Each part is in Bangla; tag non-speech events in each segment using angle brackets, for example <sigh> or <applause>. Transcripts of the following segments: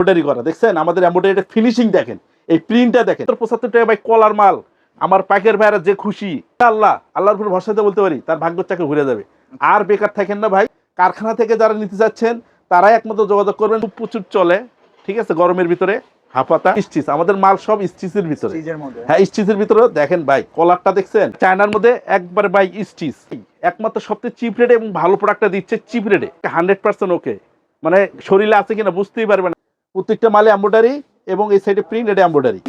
এমব্রয়ডারি করা দেখছেন? আমাদের এমব্রয়ডারি ফিনিশিং দেখেন। এই প্রিন্টটা দেখেন। পঁচাত্তর টাকা ভাই কলার মাল। আমার পাইকার ভাইরা যে খুশি আল্লাহ আল্লাহর উপর ভরসাতে বলতে পারি তার ভাগ্য চাকে ঘুরে যাবে। আর বেকার থাকেন না ভাই। কারখানা থেকে যারা নিতে যাচ্ছেন তারাই একমাত্র যোগাযোগ করবেন। খুব প্রচুর চলে ঠিক আছে? গরমের ভিতরে হাফাতা স্টিচ। আমাদের মাল সব স্টিচের ভিতরে। হ্যাঁ স্টিচের ভিতরে দেখেন ভাই কলারটা দেখছেন? চায়নার মধ্যে একবার ভাই স্টিচ। একমাত্র সবচেয়ে চিপ রেটে এবং ভালো প্রোডাক্টটা দিচ্ছে চিপ রেটে। হান্ড্রেড পার্সেন্ট ওকে মানে শরীরে আছে কিনা বুঝতেই পারবেন না। প্রত্যেকটা মালে এম্ব্রয়ডারি এবং এই সাইডে প্রিন্ট এটা এম্ব্রয়ডারি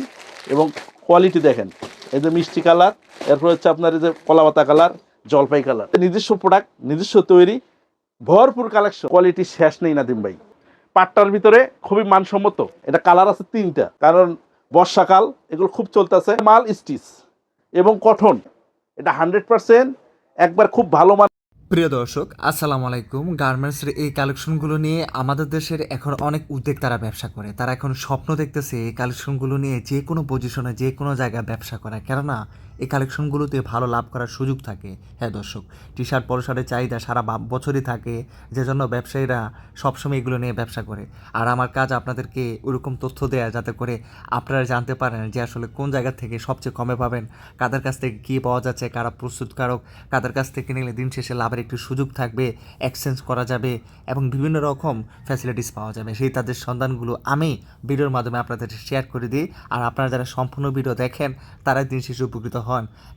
এবং কোয়ালিটি দেখেন। এই যে মিষ্টি কালার, এরপর হচ্ছে আপনার এই যে কলাপাতা কালার, জলপাই কালার। নিজস্ব প্রোডাক্ট নিজস্ব তৈরি, ভরপুর কালেকশন কোয়ালিটি শেষ নেই নাদিম ভাই। পাটটার ভিতরে খুবই মানসম্মত। এটা কালার আছে তিনটা, কারণ বর্ষাকাল, এগুলো খুব চলতেছে। মাল স্টিচ এবং কঠন এটা হান্ড্রেড পার্সেন্ট একবার খুব ভালো মান প্রিয় দর্শক, আসসালামু আলাইকুম। গার্মেন্টসের এই কালেকশনগুলো নিয়ে আমাদের দেশের এখন অনেক উদ্যোগ তারা ব্যবসা করে। তারা এখন স্বপ্ন দেখতেছে এই কালেকশনগুলো নিয়ে যে কোনো পজিশনে যে কোনো জায়গায় ব্যবসা করা। কেননা এই কালেকশনগুলোতে ভালো লাভ করার সুযোগ থাকে। হ্যাঁ দর্শক টি শার্ট পরশারের চাহিদা সারা বছরই থাকে যে জন্য ব্যবসায়ীরা সবসময় এগুলো নিয়ে ব্যবসা করে। আর আমার কাজ আপনাদেরকে ওরকম তথ্য দেয়া যাতে করে আপনারা জানতে পারেন যে আসলে কোন জায়গা থেকে সবচেয়ে কমে পাবেন, কাদের কাছ থেকে কী পাওয়া যাচ্ছে, কারা প্রস্তুতকারক, কাদের কাছ থেকে নিলে দিন শেষে লাভের একটি সুযোগ থাকবে এক্সচেঞ্জ করা যাবে এবং বিভিন্ন রকম ফ্যাসিলিটিস পাওয়া যাবে। সেই তাদের সন্ধানগুলো আমি ভিডিওর মাধ্যমে আপনাদের শেয়ার করে দিই। আর আপনারা যারা সম্পূর্ণ ভিডিও দেখেন, তারাই দিন শেষে উপকৃত হন।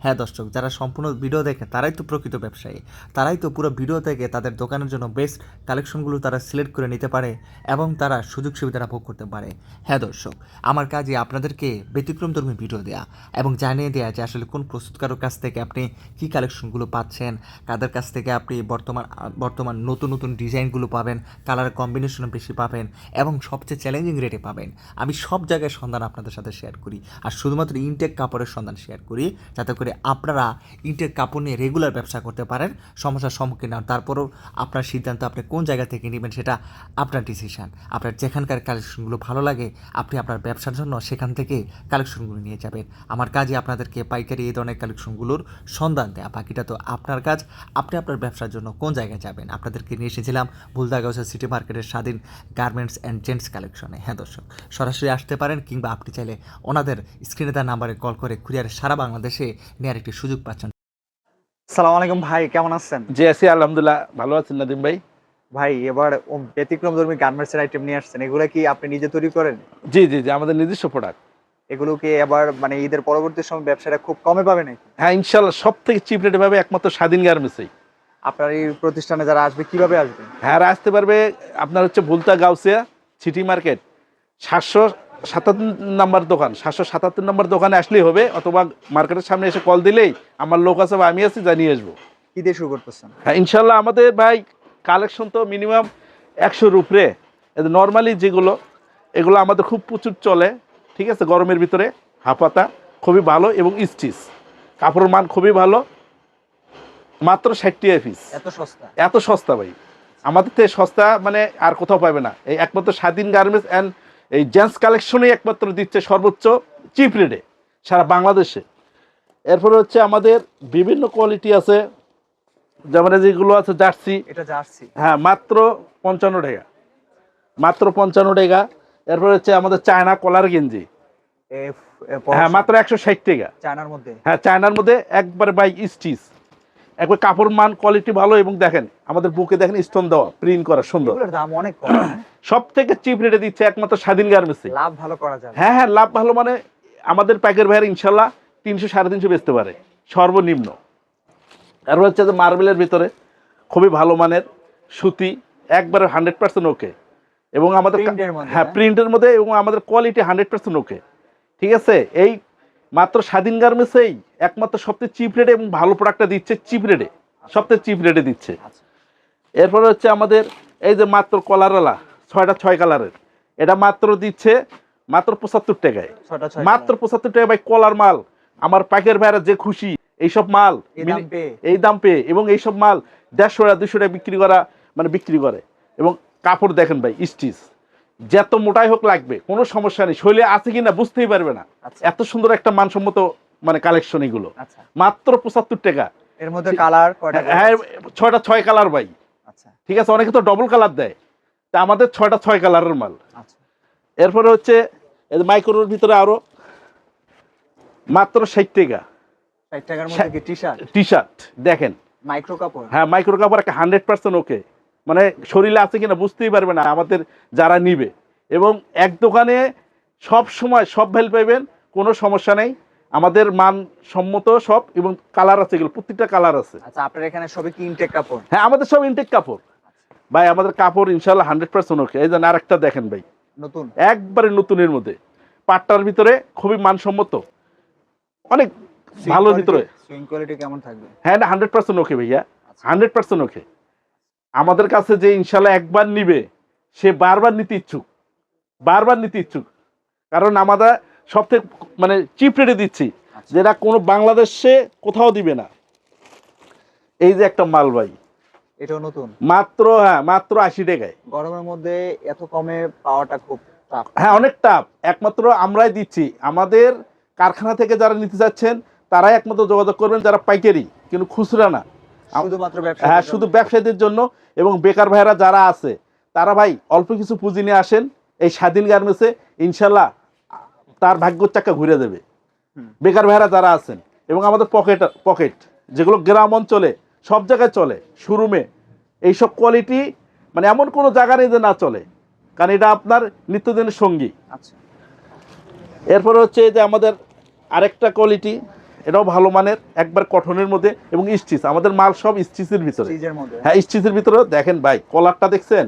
হ্যাঁ দর্শক, যারা সম্পূর্ণ ভিডিও দেখে তারাই তো প্রকৃত ব্যবসায়ী। তারাই তো পুরো ভিডিও থেকে তাদের দোকানের জন্য বেস্ট কালেকশনগুলো তারা সিলেক্ট করে নিতে পারে এবং তারা সুযোগ সুবিধাটা ভোগ করতে পারে। হ্যাঁ দর্শক, আমার কাজে আপনাদেরকে ব্যতিক্রমধর্মী ভিডিও দেয়া এবং জানিয়ে দেয়া যে আসলে কোন প্রস্তুতকারক কাছ থেকে আপনি কী কালেকশনগুলো পাচ্ছেন, কাদের কাছ থেকে আপনি বর্তমান বর্তমান নতুন নতুন ডিজাইনগুলো পাবেন কালার কম্বিনেশন বেশি পাবেন এবং সবচেয়ে চ্যালেঞ্জিং রেটে পাবেন। আমি সব জায়গায় সন্ধান আপনাদের সাথে শেয়ার করি। আর শুধুমাত্র ইনটেক কাপড়ের সন্ধান শেয়ার করি। যাতে করে আপনারা ইনটেক কাপড় নিয়ে রেগুলার ব্যবসা করতে পারেন, সমস্যার সম্মুখীন হন। তারপরও আপনার সিদ্ধান্ত আপনি কোন জায়গা থেকে নেবেন সেটা আপনার ডিসিশন আপনার যেখানকার কালেকশনগুলো ভালো লাগে, আপনি আপনার ব্যবসার জন্য সেখান থেকে কালেকশনগুলো নিয়ে যাবেন। আমার কাজই আপনাদেরকে পাইকারি এই ধরনের কালেকশনগুলোর সন্ধান দেয়া। বাকিটা তো আপনার কাজ, আপনি আপনার ব্যবসার জন্য কোন জায়গায় যাবেন? আপনাদেরকে নিয়ে এসেছিলাম ভুলদাগাউসা সিটি মার্কেটের স্বাধীন গার্মেন্টস অ্যান্ড জেন্টস কালেকশনে হ্যাঁ দর্শক, সরাসরি আসতে পারেন কিংবা আপনি চাইলে ওনাদের স্ক্রিনে তার নাম্বারে কল করে কুরিয়ারে সারা বাংলাদেশে নেওয়ার একটি সুযোগ পাচ্ছেন। সালাম আলাইকুম ভাই কেমন আছেন? জি আছি আলহামদুলিল্লাহ ভালো আছেন নাদিম ভাই। ভাই এবার ও ব্যতিক্রম ধর্মী গার্মেন্টসের আইটেম নিয়ে আসছেন। এগুলো কি আপনি নিজে তৈরি করেন? জি জি জি আমাদের নিজস্ব প্রোডাক্ট এগুলো কি এবার মানে ঈদের পরবর্তী সময় ব্যবসাটা খুব কমে পাবে নাকি? হ্যাঁ ইনশাল্লাহ সব থেকে চিপ রেটে পাবে একমাত্র স্বাধীন গার্মেন্টসই। আপনার এই প্রতিষ্ঠানে যারা আসবে কীভাবে আসবে? হ্যাঁ আসতে পারবে আপনার হচ্ছে ভুলতা গাউসিয়া সিটি মার্কেট সাতশো সাতাত্তর নাম্বার দোকান সাতশো সাতাত্তর নাম্বার দোকানে আসলেই হবে অথবা মার্কেটের সামনে এসে কল দিলেই আমার লোক আছে বা আমি আছি জানিয়ে আসব। দিয়ে শুরু করতেছেন? হ্যাঁ ইনশাল্লাহ আমাদের ভাই কালেকশন তো মিনিমাম একশোর উপরে। নর্মালি যেগুলো এগুলো আমাদের খুব প্রচুর চলে ঠিক আছে গরমের ভিতরে হাফাতা খুবই ভালো এবং স্টিচ কাপড়ের মান খুবই ভালো মাত্র ষাট টাকা পিস এত সস্তা? এত সস্তা ভাই। আমাদের থেকে সস্তা মানে আর কোথাও পাবে না। এই একমাত্র স্বাধীন গার্মেন্টস অ্যান্ড এই জেন্টস কালেকশনেই একমাত্র দিচ্ছে সর্বোচ্চ চিপ রেটে সারা বাংলাদেশে। এরপরে হচ্ছে আমাদের বিভিন্ন কোয়ালিটি আছে যেমন যেগুলো আছে জার্সি। এটা জার্সি। হ্যাঁ মাত্র পঞ্চান্ন টাকা। মাত্র পঞ্চান্ন টাকা। এরপর হচ্ছে আমাদের চায়না কলার গেঞ্জি। হ্যাঁ মাত্র একশো ষাট টাকা। চায়নার মধ্যে? হ্যাঁ চায়নার মধ্যে একবার বাই স্টিচ। একবার কাপড় মান কোয়ালিটি ভালো এবং দেখেন আমাদের বুকে দেখেন স্টোন দেওয়া প্রিন্ট করা সুন্দর। দাম অনেক হ্যাঁ? সব থেকে চিপ রেটে দিচ্ছে একমাত্র স্বাধীন গার্মেন্টসে। লাভ ভালো করা যাবে। হ্যাঁ হ্যাঁ লাভ ভালো মানে আমাদের প্যাকের ভাইয়ের ইনশাল্লাহ তিনশো সাড়ে তিনশো বেচতে পারে। সর্বনিম্ন। আর হচ্ছে যে মার্বেলের ভিতরে খুবই ভালো মানের সুতি একবারে হান্ড্রেড পার্সেন্ট ওকে এবং আমাদের হ্যাঁ হ্যাঁ? প্রিন্টের মধ্যে এবং আমাদের কোয়ালিটি হান্ড্রেড পার্সেন্ট ওকে ঠিক আছে? এই মাত্র স্বাধীন গার্মেন্টসেই একমাত্র সবচেয়ে চিপ রেটে এবং ভালো প্রোডাক্টটা দিচ্ছে চিপ রেটে সবচেয়ে চিপ রেটে দিচ্ছে। এরপরে হচ্ছে আমাদের এই যে মাত্র কলারওয়ালা ছয়টা ছয় কালারের। এটা মাত্র দিচ্ছে মাত্র পঁচাত্তর টাকায়। মাত্র পঁচাত্তর টাকা ভাই কলার মাল। আমার পাইকার ভাইরা যে খুশি এইসব মাল এই দাম পেয়ে? এই দাম পেয়ে এবং এইসব মাল দেড়শো টাকা দুশো টাকা বিক্রি করা মানে বিক্রি করে। এবং কাপড় দেখেন ভাই স্টিচ যত মোটাই হোক লাগবে কোনো সমস্যা নেই। শৈলে আছে কিনা বুঝতেই পারবে না। আচ্ছা। এত সুন্দর একটা মানসম্মত মানে কালেকশন এগুলো। আচ্ছা। মাত্র পঁচাত্তর টাকা। এর মধ্যে কালার হ্যাঁ ছয়টা ছয় কালার ভাই। আচ্ছা। ঠিক আছে অনেকে তো ডবল কালার দেয়। তা আমাদের ছয়টা ছয় কালারের মাল। আচ্ছা। এরপরে হচ্ছে মাইক্রোর ভিতরে আরও মাত্র ষাট টাকা। টি শার্ট দেখেন। মাইক্রো কাপড়? হ্যাঁ মাইক্রো কাপড় একটা হান্ড্রেড পার্সেন্ট ওকে মানে শরীরে আছে কিনা বুঝতেই পারবে না আমাদের যারা নিবে। এবং এক দোকানে সব সময় সব ভ্যাল পাইবেন কোনো সমস্যা নেই। আমাদের মান সম্মত সব এবং কালার আছে এগুলো প্রত্যেকটা কালার আছে। আচ্ছা আপনার এখানে সবই কি ইনটেক কাপড়? হ্যাঁ আমাদের সব ইনটেক কাপড়। ভাই আমাদের কাপড় ইনশাল্লাহ হান্ড্রেড পার্সেন্ট ওকে এই যেন আরেকটা দেখেন ভাই। নতুন? একবারে নতুনের মধ্যে। পাটটার ভিতরে খুবই মানসম্মত। অনেক ভালোর ভিতরে। সুইং কোয়ালিটি কেমন থাকবে? হ্যাঁ না হান্ড্রেড পার্সেন্ট ওকে ভাইয়া। হান্ড্রেড পার্সেন্ট ওকে আমাদের কাছে যে ইনশাল্লাহ একবার নিবে সে বারবার নিতে ইচ্ছুক। বারবার নিতে ইচ্ছুক। কারণ আমরা সব থেকে মানে চিপ রেটে দিচ্ছি। যেটা কোনো বাংলাদেশে কোথাও দিবে না। এই যে একটা মাল ভাই। এটাও নতুন? মাত্র হ্যাঁ মাত্র আশি টাকায়। গরমের মধ্যে এত কমে পাওয়াটা খুব টাফ হ্যাঁ অনেক টাফ একমাত্র আমরাই দিচ্ছি। আমাদের কারখানা থেকে যারা নিতে যাচ্ছেন তারাই একমাত্র যোগাযোগ করবেন যারা পাইকারি কিন্তু খুচরা না। শুধুমাত্র ব্যবসা হ্যাঁ শুধু ব্যবসায়ীদের জন্য এবং বেকার ভাইয়েরা যারা আছে তারা ভাই অল্প কিছু পুঁজি নিয়ে আসেন এই স্বাধীন গার্মেন্টসে। ইনশাল্লাহ তার ভাগ্যর চাকা ঘুরে দেবে। বেকার ভাইয়েরা যারা আছেন এবং আমাদের পকেট পকেট যেগুলো গ্রাম অঞ্চলে সব জায়গায় চলে শোরুমে এইসব কোয়ালিটি মানে এমন কোনো জায়গা নেই যে না চলে। কারণ এটা আপনার নিত্যদিনের সঙ্গী। আচ্ছা। এরপরে হচ্ছে যে আমাদের আরেকটা কোয়ালিটি এটাও ভালো মানের একবার কঠনের মধ্যে এবং স্টিচ আমাদের মাল সব স্টিচের ভিতরে। হ্যাঁ স্টিচের ভিতরে দেখেন ভাই কলারটা দেখছেন?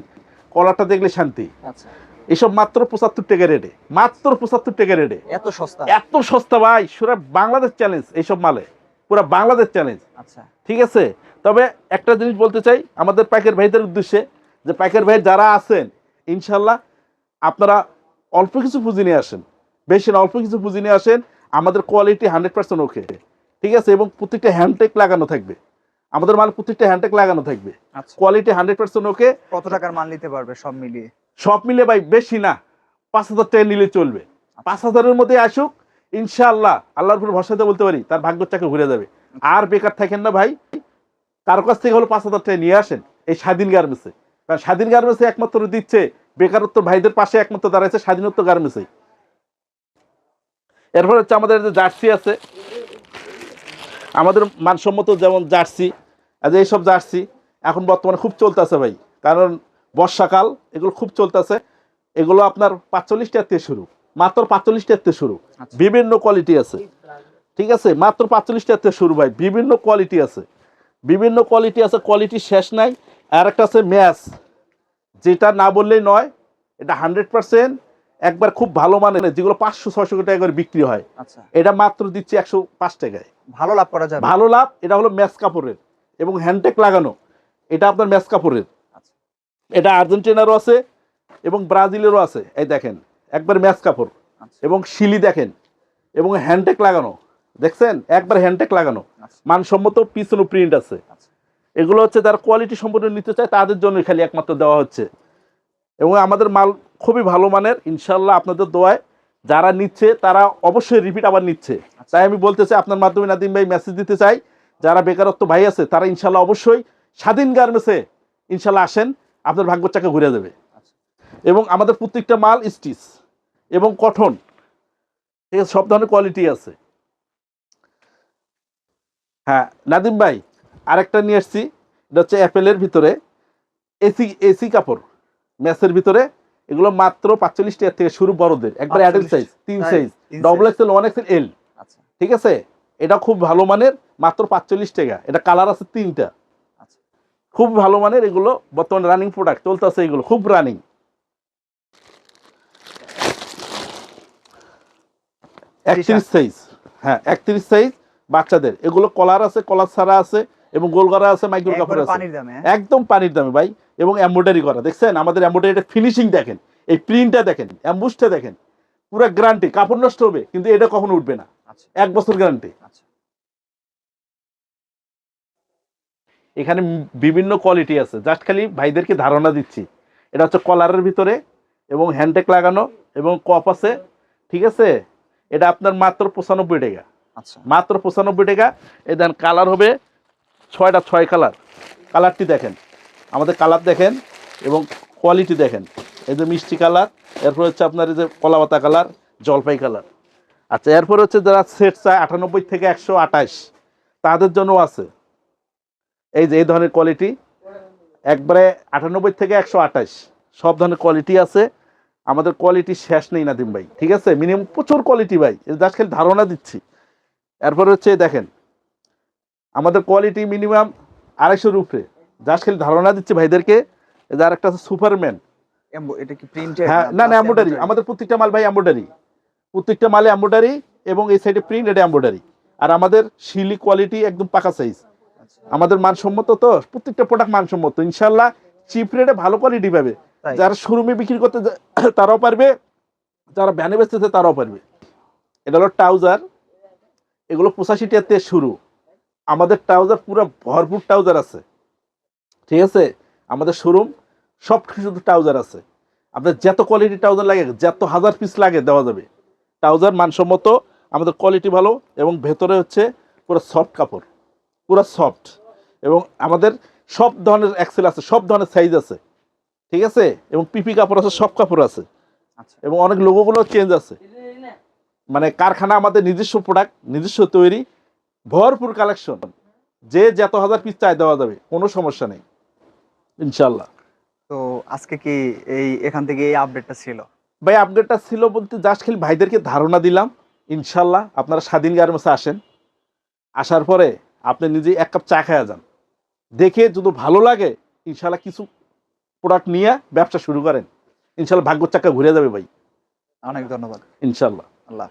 কলারটা দেখলে শান্তি। আচ্ছা। এসব মাত্র পঁচাত্তর টাকা রেটে মাত্র পঁচাত্তর টাকা রেটে এত সস্তা? এত সস্তা ভাই সুরা বাংলাদেশ চ্যালেঞ্জ এইসব মালে পুরো বাংলাদেশ চ্যালেঞ্জ আচ্ছা। ঠিক আছে? তবে একটা জিনিস বলতে চাই আমাদের পাইকার ভাইদের উদ্দেশ্যে যে পাইকার ভাই যারা আছেন ইনশাল্লাহ আপনারা অল্প কিছু পুঁজি নিয়ে আসেন। বেশি না অল্প কিছু পুঁজি নিয়ে আসেন আমাদের কোয়ালিটি হান্ড্রেড পার্সেন্ট ওকে ঠিক আছে? এবং প্রত্যেকটা হ্যান্ডটেক লাগানো থাকবে। আমাদের মাল প্রত্যেকটা হ্যান্ডটেক লাগানো থাকবে। আচ্ছা। কোয়ালিটি হান্ড্রেড পার্সেন্ট ওকে কত টাকার মাল নিতে পারবে সব মিলিয়ে? সব মিলে ভাই বেশি না, পাঁচ হাজার টাকা নিলে চলবে। পাঁচ হাজারের মধ্যে আসুক, ইনশাআল্লাহ, আল্লাহর উপর ভরসাতে বলতে পারি, তার ভাগ্যের চাকা ঘুরে যাবে। আর বেকার থাকেন না ভাই, কারও কাছ থেকে হলো পাঁচ হাজার টাকা নিয়ে আসেন, এই স্বাধীন গার্মেন্টসে। কারণ স্বাধীন গার্মেন্টসে একমাত্র দিচ্ছে বেকারত্ব, ভাইদের পাশে একমাত্র দাঁড়াচ্ছে স্বাধীনত্ব গার্মেন্টসে। এরপর হচ্ছে আমাদের যে জার্সি আছে, আমাদের মানসম্মত যেমন জার্সি আজ এইসব জার্সি এখন বর্তমানে খুব চলতেছে ভাই। কারণ বর্ষাকাল এগুলো খুব চলতেছে। এগুলো আপনার পাঁচচল্লিশ থেকে শুরু। মাত্র পাঁচচল্লিশ থেকে শুরু। আচ্ছা। বিভিন্ন কোয়ালিটি আছে। ঠিক আছে? মাত্র পাঁচচল্লিশ থেকে শুরু ভাই। বিভিন্ন কোয়ালিটি আছে। বিভিন্ন কোয়ালিটি আছে কোয়ালিটি শেষ নাই। আর একটা আছে ম্যাচ। যেটা না বললেই নয় এটা হান্ড্রেড পার্সেন্ট একবার খুব ভালো মানে যেগুলো পাঁচশো ছয়শো টাকা করে বিক্রি হয়। আচ্ছা। এটা মাত্র দিচ্ছে একশো পাঁচ টাকায়। ভালো লাভ করা যায় ভালো লাভ এটা হলো ম্যাচ কাপড়ের। এবং হ্যান্ডটেক লাগানো এটা আপনার ম্যাচ কাপড়ের। এটা আর্জেন্টিনারও আছে এবং ব্রাজিলেরও আছে। এই দেখেন একবার ম্যাচ কাপড় আচ্ছা। এবং শিলি দেখেন এবং হ্যান্ডটেক লাগানো। দেখছেন? একবার হ্যান্ডটেক লাগানো। আচ্ছা। মানসম্মত পিছনে প্রিন্ট আছে। আচ্ছা। এগুলো হচ্ছে যারা কোয়ালিটি সম্পূর্ণ নিতে চায় তাদের জন্য খালি একমাত্র দেওয়া হচ্ছে। এবং আমাদের মাল খুবই ভালো মানের ইনশাল্লাহ আপনাদের দোয়ায় যারা নিচ্ছে তারা অবশ্যই রিপিট আবার নিচ্ছে। তাই আমি বলতে চাই আপনার মাধ্যমে নাদিম ভাই মেসেজ দিতে চাই যারা বেকারত্ব ভাই আছে তারা ইনশাল্লাহ অবশ্যই স্বাধীন গার্মেন্টসে ইনশাল্লাহ আসেন। আপনার ভাগ্য চাকা ঘুরে দেবে। আচ্ছা। এবং আমাদের প্রত্যেকটা মাল স্টিচ এবং কটন ঠিক আছে সব ধরনের কোয়ালিটি আছে। হ্যাঁ নাদিম ভাই আরেকটা নিয়ে এসছি এটা হচ্ছে অ্যাপেলের ভিতরে। এসি এসি কাপড় ম্যাচের ভিতরে। এগুলো মাত্র পাঁচচল্লিশ টাকার থেকে শুরু বড়দের। একবার অ্যাডাল্ট সাইজ তিন size double? XL one XL L আচ্ছা। ঠিক আছে? এটা খুব ভালো মানের মাত্র পাঁচচল্লিশ টাকা। এটা কালার আছে তিনটা। খুব ভালো মানের এগুলো বর্তমানে রানিং প্রোডাক্ট চলতেছে এগুলো খুব রানিং একত্রিশ সাইজ হ্যাঁ একত্রিশ সাইজ বাচ্চাদের। এগুলো কলার আছে কলার ছাড়া আছে এবং গোলগড়া আছে মাইক্রো কাপড় আছে। হ্যাঁ? একদম পানির দামে ভাই এবং এমব্রয়ডারি করা দেখছেন? আমাদের এমব্রয়ডারিটা ফিনিশিং দেখেন এই প্রিন্টটা দেখেন অ্যাম্বুসটা দেখেন। পুরো গ্যারান্টি কাপড় নষ্ট হবে কিন্তু এটা কখনো উঠবে না। আচ্ছা। এক বছর গ্যারান্টি এখানে বিভিন্ন কোয়ালিটি আছে। জাস্ট খালি ভাইদেরকে ধারণা দিচ্ছি। এটা হচ্ছে কলারের ভিতরে এবং হ্যান্ডটেক লাগানো এবং কপ আছে। ঠিক আছে? এটা আপনার মাত্র পঁচানব্বই টাকা। আচ্ছা। মাত্র পঁচানব্বই টাকা। এই দেন কালার হবে ছয়টা ছয় কালার কালারটি দেখেন। আমাদের কালার দেখেন এবং কোয়ালিটি দেখেন। এই যে মিষ্টি কালার এরপর হচ্ছে আপনার এই যে কলাপাতা কালার জলপাই কালার আচ্ছা এরপর হচ্ছে যারা সেট চায় আটানব্বই থেকে একশো আঠাশ তাদের জন্য আছে। এই যে এই ধরনের কোয়ালিটি একবারে আটানব্বই থেকে একশো আঠাশ সব ধরনের কোয়ালিটি আছে। আমাদের কোয়ালিটি শেষ নেই নাদিম ভাই ঠিক আছে? মিনিমাম প্রচুর কোয়ালিটি ভাই জাস্ট খালি ধারণা দিচ্ছি। এরপর হচ্ছে দেখেন আমাদের কোয়ালিটি মিনিমাম আড়াইশোর উপরে। জাস্ট খালি ধারণা দিচ্ছি ভাইদেরকে যে আরেকটা আছে সুপারম্যান এটা কি প্রিন্টেড হ্যাঁ না না এম্বোডারি আমাদের প্রত্যেকটা মাল ভাই এম্বোডারি প্রত্যেকটা মালে এম্বোডারি এবং এই সাইডে প্রিন্ট এটা এম্বোডারি আর আমাদের শিলি কোয়ালিটি একদম পাকা সাইজ আমাদের মানসম্মত তো প্রত্যেকটা প্রোডাক্ট মানসম্মত। ইনশাল্লাহ চিপ রেটে ভালো কোয়ালিটি পাবে। যারা শোরুমে বিক্রি করতে <coughs> তারাও পারবে যারা ভ্যানে বেচতেছে তারাও পারবে। এটা হলো ট্রাউজার। এগুলো পঁচাশি থেকে শুরু। আমাদের ট্রাউজার পুরো ভরপুর ট্রাউজার আছে। ঠিক আছে? আমাদের শোরুম সব শুধু ট্রাউজার আছে। আপনার যত কোয়ালিটি ট্রাউজার লাগে যত হাজার পিস লাগে দেওয়া যাবে। ট্রাউজার মানসম্মত আমাদের কোয়ালিটি ভালো এবং ভেতরে হচ্ছে পুরো সফট কাপড়। পুরো সফট এবং আমাদের সব ধরনের এক্সেল আছে সব ধরনের সাইজ আছে। ঠিক আছে? এবং পিপি কাপড় আছে সব কাপড় আছে। আচ্ছা। এবং অনেক লোগোগুলো চেঞ্জ আছে। মানে কারখানা আমাদের নিজস্ব প্রোডাক্ট নিজস্ব তৈরি ভরপুর কালেকশন যে যত হাজার পিস চাই দেওয়া যাবে কোনো সমস্যা নেই। ইনশাল্লাহ তো আজকে কি এই এখান থেকে এই আপডেটটা ছিল? ভাই আপডেটটা ছিল বলতে জাস্ট খালি ভাইদেরকে ধারণা দিলাম। ইনশাল্লাহ আপনারা স্বাধীন গার্মেন্টসে আসেন। আসার পরে আপনি নিজে এক কাপ চা খাইয়া যান। দেখে যদি ভালো লাগে ইনশাল্লাহ কিছু প্রোডাক্ট নিয়ে ব্যবসা শুরু করেন। ইনশাল্লাহ ভাগ্য চাকা ঘুরে যাবে ভাই। অনেক ধন্যবাদ। ইনশাল্লাহ আল্লাহ।